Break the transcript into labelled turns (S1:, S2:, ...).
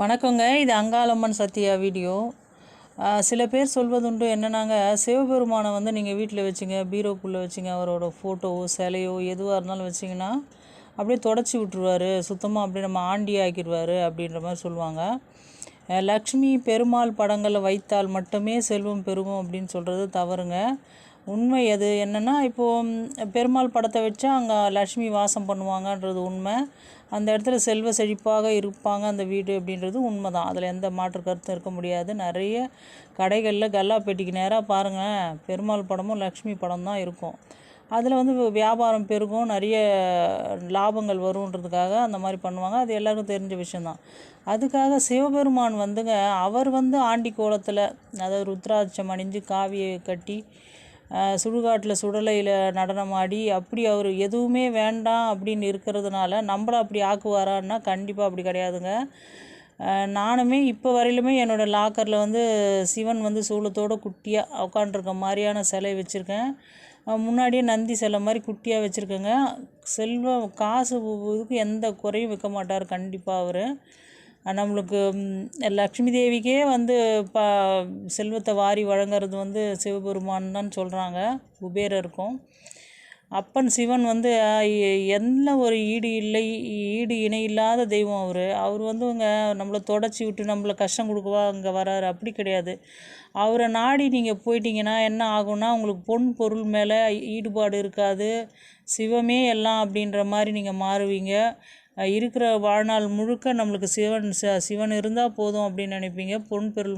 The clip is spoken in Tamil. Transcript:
S1: வணக்கங்க. இது அங்காளம்மன் சத்யா வீடியோ. சில பேர் சொல்வதுண்டு என்னன்னாங்க சிவபெருமானை வந்து நீங்கள் வீட்டில் வச்சுங்க பீரோக்குள்ளே வச்சுங்க அவரோட ஃபோட்டோவோ சிலையோ எதுவாக இருந்தாலும் வச்சிங்கன்னா அப்படியே தொடச்சி விட்ருவாரு சுத்தமாக அப்படியே நம்ம ஆண்டி ஆக்கிடுவார் அப்படின்ற மாதிரி சொல்லுவாங்க. லக்ஷ்மி பெருமாள் படங்களை வைத்தால் மட்டுமே செல்வம் பெருகும் அப்படின்னு சொல்கிறது தவறுங்க. உண்மை அது என்னென்னா இப்போது பெருமாள் படத்தை வச்சா அங்கே லக்ஷ்மி வாசம் பண்ணுவாங்கன்றது உண்மை. அந்த இடத்துல செல்வ செழிப்பாக இருப்பாங்க அந்த வீடு அப்படின்றது உண்மை தான் அதில் எந்த மாற்று கருத்தும் இருக்க முடியாது. நிறைய கடைகளில் கல்லாப்பேட்டிக்கு நேராக பாருங்கள் பெருமாள் படமும் லக்ஷ்மி படம் தான் இருக்கும். அதில் வந்து வியாபாரம் பெருகும் நிறைய லாபங்கள் வருன்றதுக்காக அந்த மாதிரி பண்ணுவாங்க. அது எல்லாருக்கும் தெரிஞ்ச விஷயந்தான் அதுக்காக சிவபெருமான் வந்துங்க அவர் வந்து ஆண்டி கோலத்தில் அதாவது ருத்ராட்சம் அணிஞ்சு காவியை கட்டி சுடுகாட்டில் சுடலையில் நடனமாடி அப்படி அவர் எதுவுமே வேண்டாம் அப்படின்னு இருக்கிறதுனால நம்மள அப்படி ஆக்குவாரான்னா கண்டிப்பாக அப்படி கிடையாதுங்க. நானுமே இப்போ வரையிலுமே என்னோடய லாக்கரில் வந்து சிவன் வந்து சூளத்தோட குட்டியாக உட்காண்ட்ருக்க மாதிரியான சிலை வச்சுருக்கேன். முன்னாடியே நந்தி சிலை மாதிரி குட்டியாக வச்சுருக்கேங்க. செல்வம் காசு இதுக்கு எந்த குறையும் வைக்க மாட்டார் கண்டிப்பாக அவர். நம்மளுக்கு லக்ஷ்மி தேவிக்கே வந்து ப செல்வத்தை வாரி வழங்குறது வந்து சிவபெருமான் தான் சொல்கிறாங்க குபேரருக்கும். அப்பன் சிவன் வந்து எந்த ஒரு ஈடு இல்லை ஈடு இணை இல்லாத தெய்வம் அவர். அவர் வந்து இங்கே நம்மளை தொடச்சி விட்டு நம்மளை கஷ்டம் கொடுக்கவா அங்கே வராரு. அப்படி கிடையாது. அவரை நாடி நீங்கள் போயிட்டீங்கன்னா என்ன ஆகும்னா உங்களுக்கு பொன் பொருள் மேலே ஈடுபாடு இருக்காது. சிவமே எல்லாம் அப்படின்ற மாதிரி நீங்கள் மாறுவீங்க. இருக்கிற வாழ்நாள் முழுக்க நம்மளுக்கு சிவன் ச- சிவன் இருந்தால் போதும் அப்படின்னு நினைப்பீங்க. பொன் பொருள்